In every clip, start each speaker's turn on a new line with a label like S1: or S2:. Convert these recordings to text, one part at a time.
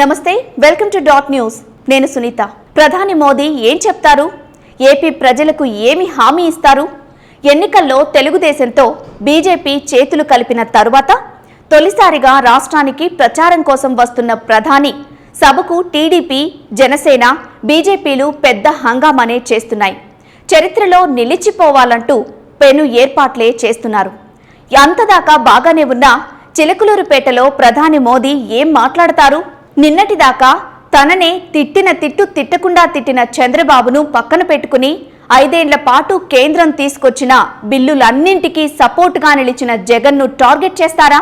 S1: నమస్తే welcome to dot news. నేను సునీత. ప్రధాని మోదీ ఏం చెప్తారు? ఏపీ ప్రజలకు ఏమి హామీ ఇస్తారు? ఎన్నికల్లో తెలుగుదేశంతో బీజేపీ చేతులు కలిపిన తరువాత తొలిసారిగా రాష్ట్రానికి ప్రచారం కోసం వస్తున్న ప్రధాని సభకు టీడీపీ జనసేన బీజేపీలు పెద్ద హంగామానే చేస్తున్నాయి. చరిత్రలో నిలిచిపోవాలంటూ పెను ఏర్పాట్లే చేస్తున్నారు. అంతదాకా బాగానే ఉన్నా చిలకలూరుపేటలో ప్రధాని మోదీ ఏం మాట్లాడతారు? నిన్నటిదాకా తననే తిట్టిన తిట్టు తిట్టకుండా తిట్టిన చంద్రబాబును పక్కన పెట్టుకుని ఐదేండ్ల పాటు కేంద్రం తీసుకొచ్చిన బిల్లులన్నింటికీ సపోర్ట్గా నిలిచిన జగన్ను టార్గెట్ చేస్తారా?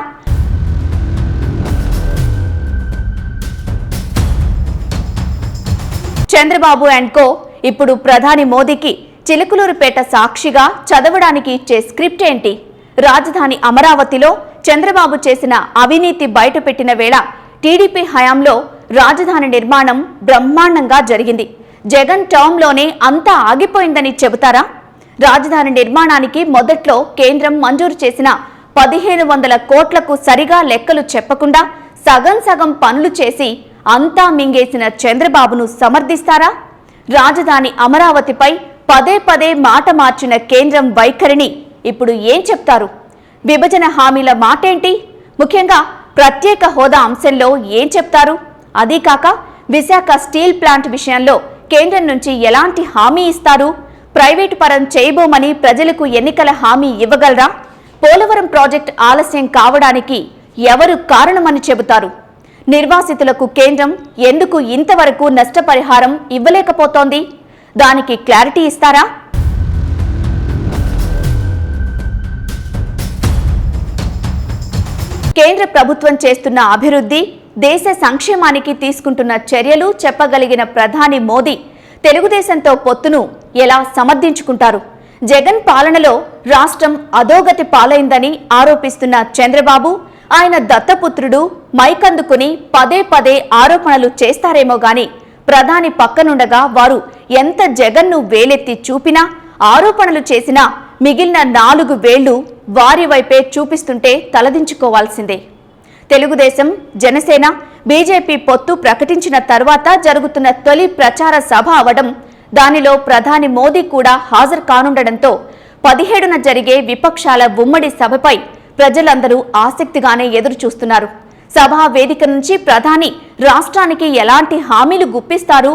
S1: చంద్రబాబు అండ్ కో ఇప్పుడు ప్రధాని మోదీకి చిలకలూరుపేట సాక్షిగా చదవడానికి ఇచ్చే స్క్రిప్ట్ ఏంటి? రాజధాని అమరావతిలో చంద్రబాబు చేసిన అవినీతి బయటపెట్టిన వేళ టీడీపీ హయాంలో రాజధాని నిర్మాణం బ్రహ్మాండంగా జరిగింది. జగన్ టర్మ్లోనే అంతా ఆగిపోయిందని చెబుతారా? రాజధాని నిర్మాణానికి మొదట్లో కేంద్రం మంజూరు చేసిన పదిహేను వందల కోట్లకు సరిగా లెక్కలు చెప్పకుండా సగం సగం పనులు చేసి అంతా మింగేసిన చంద్రబాబును సమర్థిస్తారా? రాజధాని అమరావతిపై పదే పదే మాట మార్చిన కేంద్రం వైఖరిని ఇప్పుడు ఏం చెప్తారు? విభజన హామీల మాటేంటి? ముఖ్యంగా ప్రత్యేక హోదా అంశంలో ఏం చెప్తారు? అదీ కాక విశాఖ స్టీల్ ప్లాంట్ విషయంలో కేంద్రం నుంచి ఎలాంటి హామీ ఇస్తారు? ప్రైవేటు పరం చేయబోమని ప్రజలకు ఎన్నికల హామీ ఇవ్వగలరా? పోలవరం ప్రాజెక్ట్ ఆలస్యం కావడానికి ఎవరు కారణమని చెబుతారు? నిర్వాసితులకు కేంద్రం ఎందుకు ఇంతవరకు నష్టపరిహారం ఇవ్వలేకపోతోంది? దానికి క్లారిటీ ఇస్తారా? కేంద్ర ప్రభుత్వం చేస్తున్న అభివృద్ధి దేశ సంక్షేమానికి తీసుకుంటున్న చర్యలు చెప్పగలిగిన ప్రధాని మోదీ తెలుగుదేశంతో పొత్తును ఎలా సమర్థించుకుంటారు? జగన్ పాలనలో రాష్ట్రం అధోగతి పాలైందని ఆరోపిస్తున్న చంద్రబాబు ఆయన దత్తపుత్రుడు మైకందుకుని పదే పదే ఆరోపణలు చేస్తారేమో గాని ప్రధాని పక్కనుండగా వారు ఎంత జగన్ను వేలెత్తి చూపినా ఆరోపణలు చేసినా మిగిలిన నాలుగు వేళ్ళు వారి వైపే చూపిస్తుంటే తలదించుకోవాల్సిందే. తెలుగుదేశం జనసేన బీజేపీ పొత్తు ప్రకటించిన తర్వాత జరుగుతున్న తొలి ప్రచార సభ అవడం దానిలో ప్రధాని మోదీ కూడా హాజరు కానుండడంతో పదిహేడున జరిగే విపక్షాల ఉమ్మడి సభపై ప్రజలందరూ ఆసక్తిగానే ఎదురుచూస్తున్నారు. సభా వేదిక నుంచి ప్రధాని రాష్ట్రానికి ఎలాంటి హామీలు గుప్పిస్తారు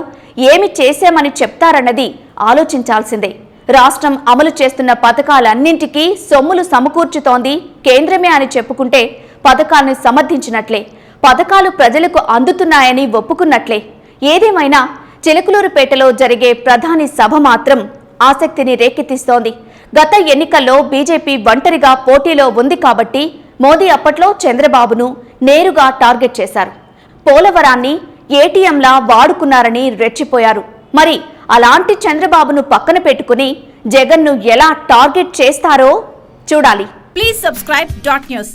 S1: ఏమి చేశామని చెప్తారన్నది ఆలోచించాల్సిందే. రాష్ట్రం అమలు చేస్తున్న పథకాలన్నింటికీ సొమ్ములు సమకూర్చుతోంది కేంద్రమే అని చెప్పుకుంటే పథకాలను సమర్థించినట్లే. పథకాలు ప్రజలకు అందుతున్నాయని ఒప్పుకున్నట్లే. ఏదేమైనా చిలకలూరుపేటలో జరిగే ప్రధాని సభ మాత్రం ఆసక్తిని రేకెత్తిస్తోంది. గత ఎన్నికల్లో బీజేపీ ఒంటరిగా పోటీలో ఉంది కాబట్టి మోదీ అప్పట్లో చంద్రబాబును నేరుగా టార్గెట్ చేశారు. పోలవరాన్ని ఏటీఎంలా వాడుకున్నారని రెచ్చిపోయారు. మరి అలాంటి చంద్రబాబును పక్కన పెట్టుకుని జగన్ను ఎలా టార్గెట్ చేస్తారో చూడాలి.
S2: Please subscribe dot news